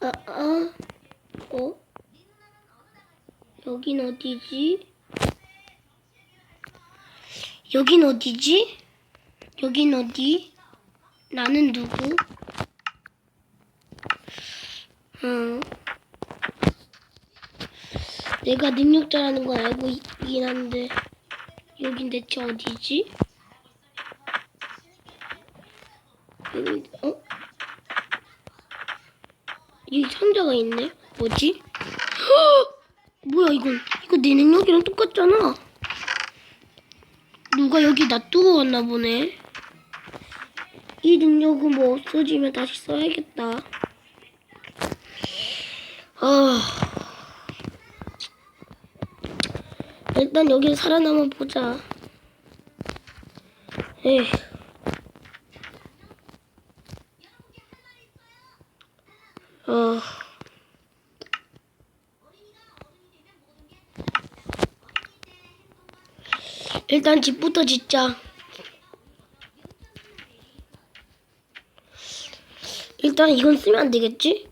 아, 어? 여긴 어디지? 여긴 어디지? 여긴 어디? 나는 누구? 응. 내가 능력자라는 건 알고 있긴 한데 여긴 대체 어디지? 여기 어? 여기 상자가 있네. 뭐지? 허! 뭐야 이건? 이거 내 능력이랑 똑같잖아. 누가 여기 놔두고 왔나 보네. 이 능력은 뭐 없어지면 다시 써야겠다. 아. 일단 여기 살아남아 보자. 에이. 어. 일단 집부터 짓자. 일단 이건 쓰면 안 되겠지?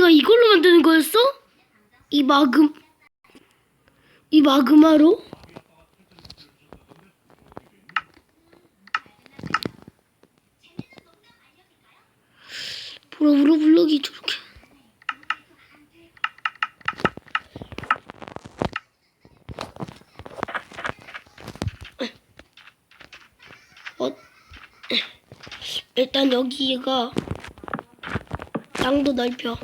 막대가 이걸로 만드는 거였어? 이 마금 이 마그마로? 보라보라 블럭이 저렇게 어, 일단 여기가 땅도 넓혀.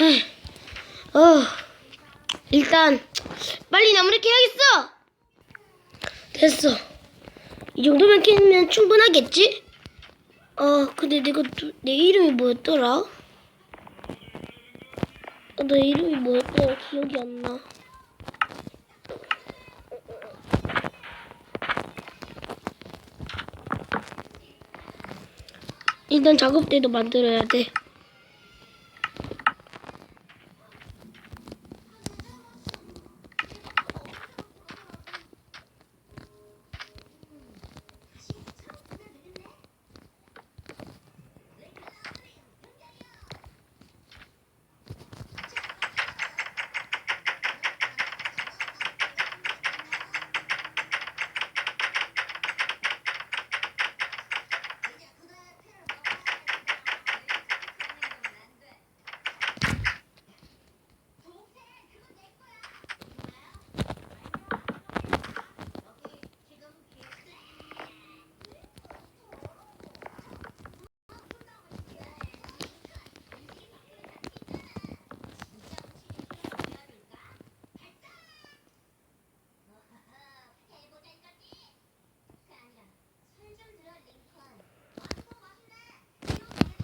응. 어, 일단 빨리 나무를 캐야겠어. 됐어. 이 정도면 캐면 충분하겠지? 어, 근데 내가 누- 내 이름이 뭐였더라? 어, 내 이름이 뭐였더라? 기억이 안 나. 일단 작업대도 만들어야 돼.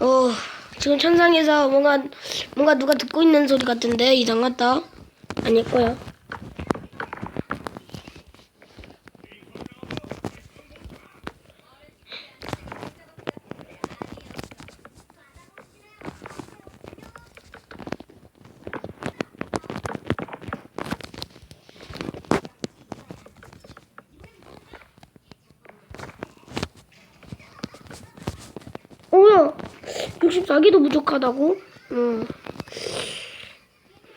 어, 지금 천상에서 뭔가 뭔가 누가 듣고 있는 소리 같은데 이상하다. 아닐 거야. 64개도 부족하다고? 응.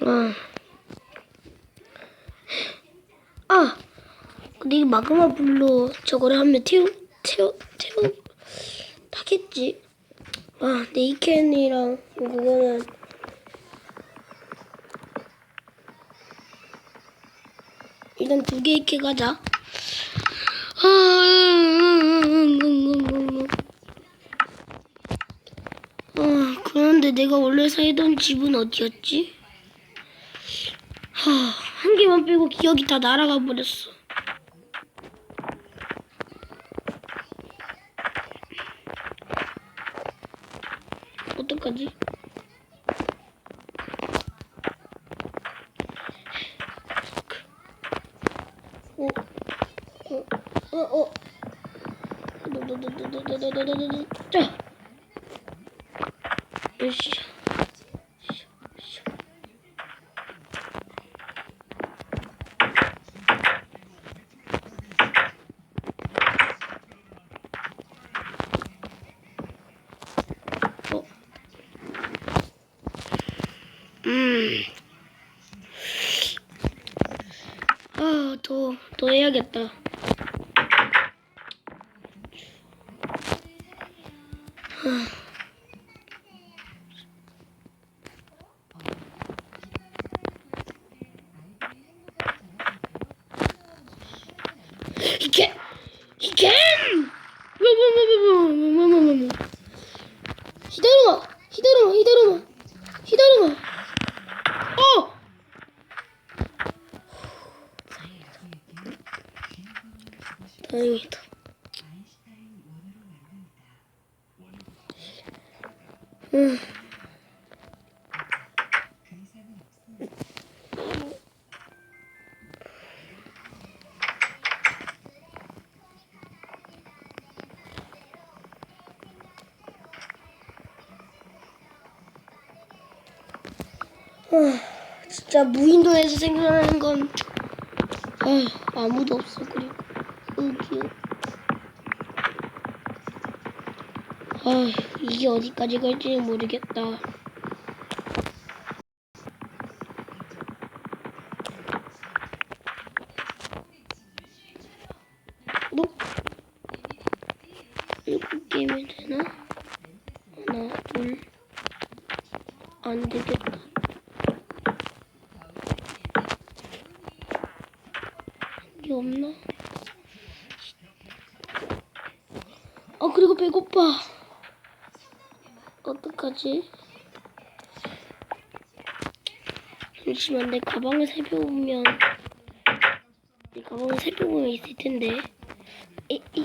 아. 아. 근데 이 마그마 불로 저거를 하면 태우, 태우, 태우, 타겠지. 아, 네이켄이랑 그거는. 일단 두개 이렇게 가자. 아, 아, 그런데 내가 원래 살던 집은 어디였지? 하, 한 개만 빼고 기억이 다 날아가 버렸어. 어떡하지? 어, 어, 어, 어. 으쌰. 어. 음. 아, 더, 더 해야겠다. 이 He 뭐뭐뭐뭐뭐뭐뭐뭐 히다르마, 히다르마, 히다르마, 히다르마. 어. 다행이다. 음. 아, 진짜 무인도에서 생존하는 건 아, 아무도 없어 그리고. 여기. 아 이게 어디까지 갈지 모르겠다. 뭐? 일곱 개면 되나? 하나 둘 안 되겠다 이게 없나? 아 그리고 배고파. 어떡하지? 잠시만 내 가방을 살펴보면 내 가방을 살펴보면 있을 텐데. 이, 이,